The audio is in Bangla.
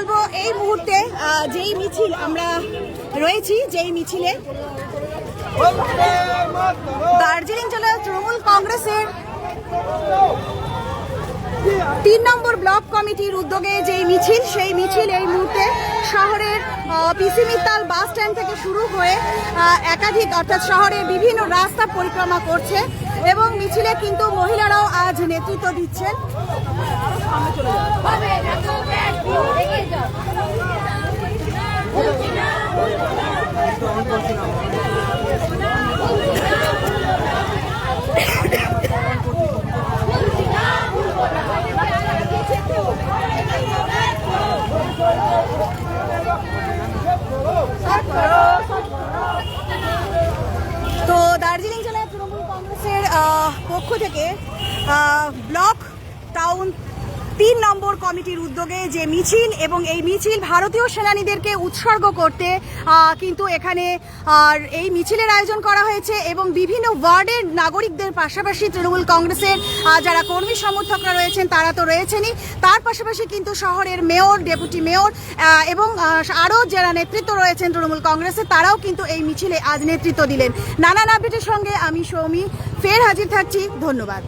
বলব, এই মুহূর্তে যেই মিছিল আমরা রয়েছি, যেই মিছিলে দার্জিলিং জেলার তৃণমূল কংগ্রেসের তিন নম্বর ব্লক কমিটির উদ্যোগে যে মিছিল, সেই মিছিল এই মুহূর্তে শহরের পিসি মিত্তাল বাস স্ট্যান্ড থেকে শুরু হয়ে একাধিক, অর্থাৎ শহরের বিভিন্ন রাস্তা পরিক্রমা করছে এবং মিছিলে কিন্তু মহিলারাও আজ নেতৃত্ব দিচ্ছেন। তো দার্জিলিং জেলায় তৃণমূল কংগ্রেসের পক্ষ থেকে ব্লক টাউন তিন নম্বর কমিটির উদ্যোগে যে মিছিল এবং এই মিছিল ভারতীয় সেনানীদেরকে উৎসর্গ করতে কিন্তু এখানে, আর এই মিছিলের আয়োজন করা হয়েছে এবং বিভিন্ন ওয়ার্ডের নাগরিকদের পাশাপাশি তৃণমূল কংগ্রেসের যারা কর্মী সমর্থকরা রয়েছেন তারা তো রয়েছেনই। তার পাশাপাশি কিন্তু শহরের মেয়র, ডেপুটি মেয়র এবং আরও যারা নেতৃত্ব রয়েছেন তৃণমূল কংগ্রেসের, তারাও কিন্তু এই মিছিলে আজ নেতৃত্ব দিলেন। নানান আপডেটের সঙ্গে আমি সৌমি, ফের হাজির থাকছি। ধন্যবাদ।